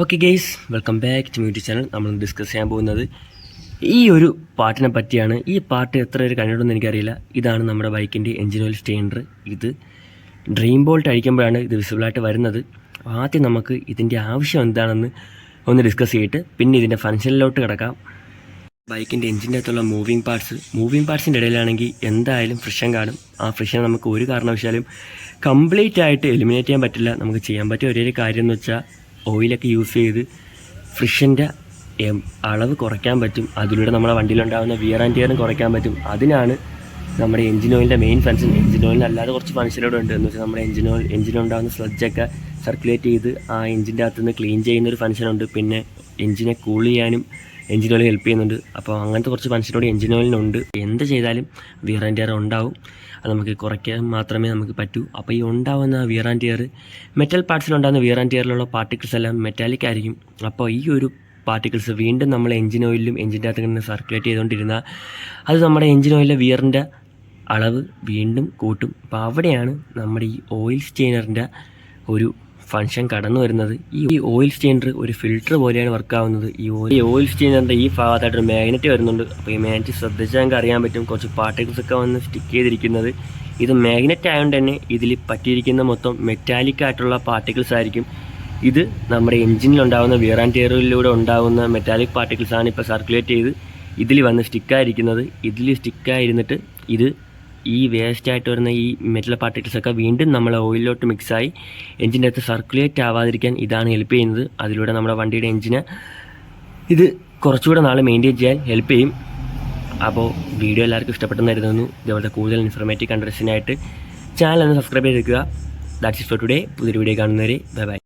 Okay guys welcome back to മ്യൂട്ടി channel നമ്മൾ discuss ചെയ്യാൻ പോകുന്നത് ഈ ഒരു പാട്ടിനെ പറ്റിയാണ്. ഈ പാട്ട് എത്ര പേര് കണ്ടിട്ടുണ്ടെന്ന് എനിക്കറിയില്ല. ഇതാണ് നമ്മുടെ ബൈക്കിന്റെ എഞ്ചിൻ ഓയിൽ സ്റ്റേണ്ടർ ഇത് ഡ്രീം ബോൾട്ട് അഴിക്കുമ്പോഴാണ് ഇത് വിസിബിളായിട്ട് വരുന്നത്. ആദ്യം നമുക്ക് ഇതിന്റെ ആവശ്യം എന്താണെന്ന് ഒന്ന് ഡിസ്കസ് ചെയ്തിട്ട് പിന്നെ ഇതിന്റെ ഫങ്ഷനിലോട്ട് കിടക്കാം. ബൈക്കിന്റെ എഞ്ചിന്റെ അകത്തുള്ള മൂവിങ് പാർട്സ് മൂവിങ് പാർട്സിന്റെ ഇടയിലാണെങ്കിൽ എന്തായാലും ഫ്രിഷൻ കാണും. ആ ഫ്രിഷൻ നമുക്ക് ഒരു കാരണവശാലും കംപ്ലീറ്റ് ആയിട്ട് എലിമിനേറ്റ് ചെയ്യാൻ പറ്റില്ല. നമുക്ക് ചെയ്യാൻ പറ്റിയ ഒരു കാര്യം എന്ന് വെച്ചാൽ ഓയിലൊക്കെ യൂസ് ചെയ്ത് ഫ്രിഷന്റെ അളവ് കുറയ്ക്കാൻ പറ്റും. അതിലൂടെ നമ്മുടെ വണ്ടിയിലുണ്ടാകുന്ന വിയർ ആൻഡ് ടിയറും കുറയ്ക്കാൻ പറ്റും. അതിനാണ് നമ്മുടെ എഞ്ചിൻ ഓയിലിന്റെ മെയിൻ ഫങ്ഷൻ എഞ്ചിൻ ഓയിലിനല്ലാതെ കുറച്ച് ഫങ്ഷനോട് ഉണ്ട്. എന്ന് വെച്ചാൽ നമ്മുടെ എഞ്ചിൻ ഓയിൽ എഞ്ചിനുണ്ടാകുന്ന സ്ലഡ്ജൊക്കെ സർക്കുലേറ്റ് ചെയ്ത് ആ എഞ്ചിന്റെ അകത്തുനിന്ന് ക്ലീൻ ചെയ്യുന്ന ഒരു ഫങ്ഷനുണ്ട് പിന്നെ എഞ്ചിനെ കൂൾ ചെയ്യാനും എഞ്ചിൻ ഓയിൽ ഹെൽപ്പ് ചെയ്യുന്നുണ്ട്. അപ്പോൾ അങ്ങനത്തെ കുറച്ച് ഫങ്ഷനോട് എഞ്ചിൻ ഓയിലിനുണ്ട് എന്ത് ചെയ്താലും വിയർ ആൻഡ് ടിയർ ഉണ്ടാവും. അത് നമുക്ക് കുറയ്ക്കാൻ മാത്രമേ നമുക്ക് പറ്റൂ. അപ്പോൾ ഈ ഉണ്ടാവുന്ന വിയർ ആൻഡ് ടിയർ മെറ്റൽ പാർട്സിലുണ്ടാകുന്ന വിയർ ആൻഡ് ടിയറിലുള്ള പാർട്ടിക്കിൾസ് എല്ലാം മെറ്റാലിക് ആയിരിക്കും. അപ്പോൾ ഈ ഒരു പാർട്ടിക്കിൾസ് വീണ്ടും നമ്മൾ എഞ്ചിൻ ഓയിലും എഞ്ചിന്റെ അകത്ത് ഇങ്ങനെ സർക്കുലേറ്റ് ചെയ്തുകൊണ്ടിരുന്ന അത് നമ്മുടെ എഞ്ചിൻ ഓയിലിലെ വിയറിന്റെ അളവ് വീണ്ടും കൂട്ടും. അപ്പോൾ അവിടെയാണ് നമ്മുടെ ഈ ഓയിൽ സ്റ്റെയിനറിന്റെ ഒരു ഫങ്ഷൻ കടന്നു വരുന്നത്. ഈ ഓയിൽ സ്റ്റെയിനർ ഒരു ഫിൽറ്റർ പോലെയാണ് വർക്ക് ആവുന്നത്. ഈ ഓയിൽ ഓയിൽ സ്റ്റെയിനറിന്റെ ഈ ഭാഗത്തായിട്ട് ഒരു മാഗ്നറ്റ് വരുന്നുണ്ട്. അപ്പോൾ ഈ മാഗ്നറ്റ് ശ്രദ്ധിച്ചാൽ നമുക്ക് അറിയാൻ പറ്റും. കുറച്ച് പാർട്ടിക്കിൾസ് ഒക്കെ വന്ന് സ്റ്റിക്ക് ചെയ്തിരിക്കുന്നത്. ഇത് മാഗ്നറ്റ് ആയതുകൊണ്ട് തന്നെ ഇതിൽ പറ്റിയിരിക്കുന്ന മൊത്തം മെറ്റാലിക് ആയിട്ടുള്ള പാർട്ടിക്കിൾസ് ആയിരിക്കും. ഇത് നമ്മുടെ എഞ്ചിനിലുണ്ടാകുന്ന വിയർ ആൻഡ് ടയറിലൂടെ ഉണ്ടാകുന്ന മെറ്റാലിക് പാർട്ടിക്കിൾസ് ആണ് ഇപ്പോൾ സർക്കുലേറ്റ് ചെയ്ത് ഇതിൽ വന്ന് സ്റ്റിക്കായിരിക്കുന്നത് ഇതിൽ സ്റ്റിക്കായിരുന്നിട്ട് ഇത് ഈ വേസ്റ്റ് ആയിട്ട് വരുന്ന ഈ മെറ്റൽ പാർട്ടിക്കിൾസ് ഒക്കെ വീണ്ടും നമ്മൾ ഓയിലിലോട്ട് മിക്സായി എഞ്ചിന്റെ അകത്ത് സർക്കുലേറ്റ് ആവാതിരിക്കാൻ ഇതാണ് ഹെൽപ്പ് ചെയ്യുന്നത്. അതിലൂടെ നമ്മുടെ വണ്ടിയുടെ എഞ്ചിന് ഇത് കുറച്ചുകൂടെ നാൾ മെയിന്റെയിൻ ചെയ്യാൻ ഹെൽപ്പ് ചെയ്യും. അപ്പോൾ വീഡിയോ എല്ലാവർക്കും ഇഷ്ടപ്പെട്ടെന്ന് കരുതുന്നു. ഇതേപോലത്തെ കൂടുതൽ ഇൻഫർമേറ്റീവ് കണ്ടൻസിനായിട്ട് ചാനൽ ഒന്ന് സബ്സ്ക്രൈബ് ചെയ്തേക്കുക ദാറ്റ്സ് ഇറ്റ് ഫോർ ടുഡേ പുതിയൊരു വീഡിയോ കാണുന്നവരെ ബൈ ബൈ